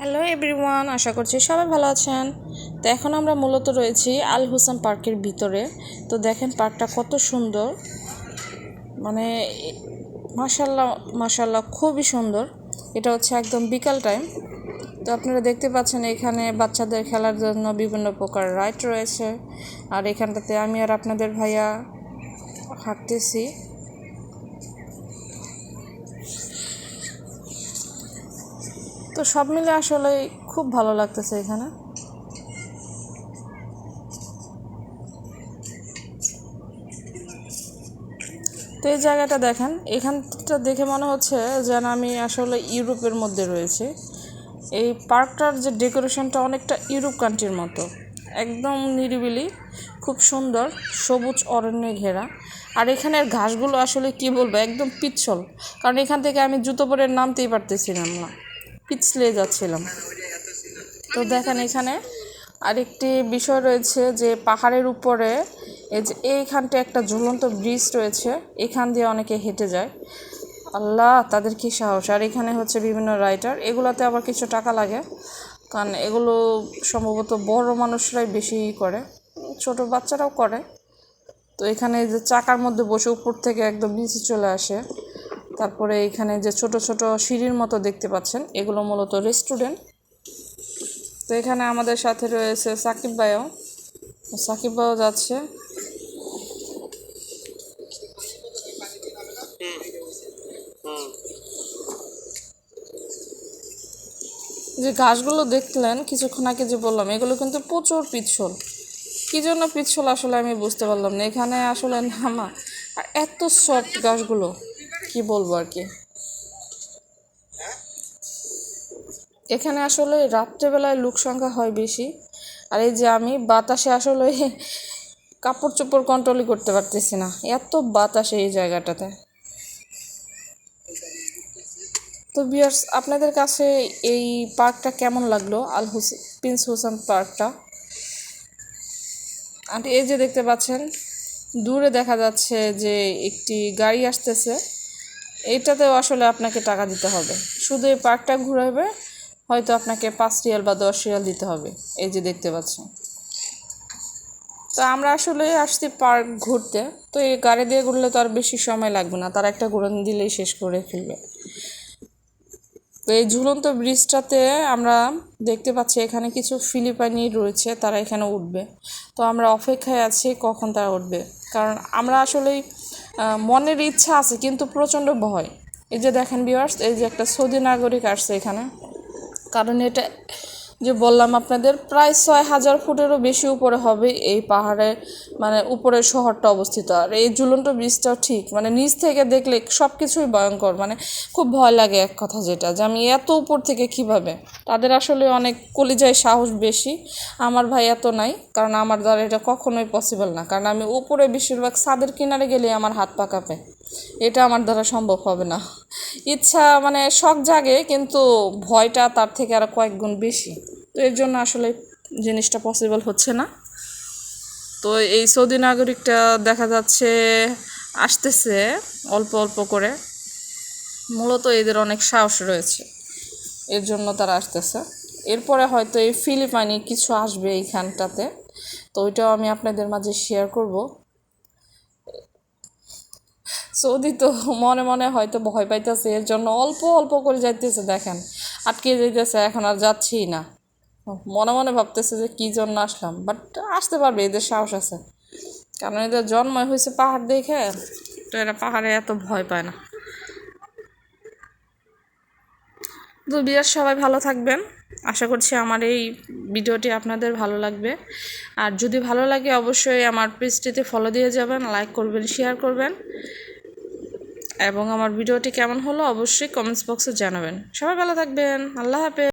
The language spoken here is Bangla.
হ্যালো এভরিওয়ান আশা করছি সবাই ভালো আছেন। তো এখন আমরা মূলত রয়েছি আল হোসেন পার্কের ভিতরে। তো দেখেন পার্কটা কত সুন্দর। মানে মাসাল্লাহ মাসাল্লাহ খুবই সুন্দর। এটা হচ্ছে একদম বিকাল টাইম। তো আপনারা দেখতে পাচ্ছেন এখানে বাচ্চাদের খেলার জন্য বিভিন্ন প্রকার রাইড রয়েছে। আর এখানটাতে আমি আর আপনাদের ভাইয়া হাঁটতেছি। তো সব মিলে আসলে খুব ভালো লাগতেছে এখানে। তো এই জায়গাটা দেখেন, এখানটা দেখে মনে হচ্ছে যেন আমি আসলে ইউরোপের মধ্যে রয়েছি। এই পার্কটার যে ডেকোরেশনটা অনেকটা ইউরোপ কান্ট্রির মতো। একদম নিরিবিলি, খুব সুন্দর, সবুজ অরণ্যে ঘেরা। আর এখানের ঘাসগুলো আসলে কি বলব, একদম পিচ্ছল। কারণ এখান থেকে আমি জুতো পরে নামতেই পারতেছিলাম না। পিছলে যাচ্ছিলাম। তো দেখেন এখানে আরেকটি বিষয় রয়েছে যে পাহাড়ের উপরে এই যে এইখানটা একটা ঝুলন্ত ব্রিজ রয়েছে, এখান দিয়ে অনেকে হেঁটে যায়। আল্লাহ, তাদের কি সাহস? আর এখানে হচ্ছে বিভিন্ন রাইটার এগুলোতে আবার কিছু টাকা লাগে। কারণ এগুলো সম্ভবত বড় মানুষরাই বেশি করে, ছোট বাচ্চারাও করে। তো এখানে যে চাকার মধ্যে বসে উপর থেকে একদম নিচে চলে আসে। তারপরে এখানে যে ছোট ছোট সিঁড়ির মতো দেখতে পাচ্ছেন, এগুলো মূলত রেস্টুরেন্ট তো এখানে আমাদের সাথে রয়েছে সাকিব ভাইও। সাকিব ভাইও যাচ্ছে। যে গাছগুলো দেখলেন, কিছুক্ষণ আগে যে বললাম, এগুলো কিন্তু প্রচুর পিছল কী জন্য পিছল আসলে আমি বুঝতে পারলাম না। এখানে আসলে নামা আর এত সফট ঘাসগুলো। কি বলব আর কি? এখানে আসলে রাত্রেবেলায় লোক সংখ্যা হয় বেশি। আর এই যে আমি, বাতাসে আসলে কাপড় চোপড় কন্ট্রোলই করতে পারতেছি না। এত বাতাসে এই জায়গাটাতে। তো বিয়ার্স আপনাদের কাছে এই পার্কটা কেমন লাগল? আল হোসেন প্রিন্স হোসেন পার্কটা। আর এই যে দেখতে পাচ্ছেন, দূরে দেখা যাচ্ছে যে একটি গাড়ি আসতেছে। এইটাতেও আসলে আপনাকে টাকা দিতে হবে। শুধু এই পার্কটা ঘুরাবে হয়তো আপনাকে পাঁচ রিয়াল বা দশ রিয়াল দিতে হবে, এই যে দেখতে পাচ্ছেন। তো আমরা আসলে আসছি পার্ক ঘুরতে, তো এই গাড়ি দিয়ে ঘুরলে তো আর বেশি সময় লাগবে না, তারা একটা ঘুরন দিলেই শেষ করে ফেলবে। তো এই ঝুলন্ত ব্রিজটাতে আমরা দেখতে পাচ্ছি এখানে কিছু ফিলিপাইনি রয়েছে, তারা এখানে উঠবে। তো আমরা অপেক্ষায় আছি কখন তারা উঠবে, কারণ আমরা আসলেই মনের ইচ্ছা আছে, কিন্তু প্রচণ্ড ভয়। এই যে দেখেন বিওয়ার্স এই যে একটা সৌদি নাগরিক আসছে এখানে। কারণ এটা যে বললাম আপনাদের, প্রায় ছয় হাজার ফুটেরও বেশি উপরে হবে এই পাহাড়ে মানে উপরের শহরটা অবস্থিত। আর এই ঝুলন্ত ব্রিজটাও ঠিক মানে নিচ থেকে দেখলে সব কিছুই ভয়ঙ্কর মানে খুব ভয় লাগে এক কথা যেটা, যে আমি এত উপর থেকে কীভাবে? তাদের আসলে অনেক কলিজায় সাহস বেশি, আমার ভাই এত নাই, কারণ আমার দ্বারা এটা কখনোই পসিবল না, কারণ আমি উপরে বেশিরভাগ ছাদের কিনারে গেলে আমার হাত পা কাঁপে, এটা আমার দ্বারা সম্ভব হবে না। ইচ্ছা মানে শখ জাগে, কিন্তু ভয়টা তার থেকে আরও কয়েক গুণ বেশি। তো এর জন্য আসলে জিনিসটা পসিবল হচ্ছে না। তো এই সৌদি নাগরিকটা দেখা যাচ্ছে আসতেছে অল্প অল্প করে। মূলত এদের অনেক সাহস রয়েছে। এর জন্য তারা আসতেছে। এরপরে হয়তো এই ফিলিপাইনি কিছু আসবে এইখানটাতে। তো ওইটাও আমি আপনাদের মাঝে শেয়ার করব। সৌদি তো মনে মনে হয়তো ভয় পাইতেছে, এর জন্য অল্প অল্প করে যাইতেছে, দেখেন। আটকে যাইতেছে, এখন আর যাচ্ছিই না। মনে মনে ভাবতেছে যে কী জন্য আসলাম বাট আসতে পারবে, এদের সাহস আছে। কারণ এদের জন্মই হয়েছে পাহাড় দেখে, তো এরা পাহাড়ে এত ভয় পায় না। তো বিরাট সবাই ভালো থাকবেন। আশা করছি আমার এই ভিডিওটি আপনাদের ভালো লাগবে। আর যদি ভালো লাগে, অবশ্যই আমার পেজটিতে ফলো দিয়ে যাবেন লাইক করবেন শেয়ার করবেন। এবং আমার ভিডিওটি কেমন হলো, অবশ্যই কমেন্টস বক্সে জানাবেন। সবাই ভালো থাকবেন, আল্লাহ হাফেজ।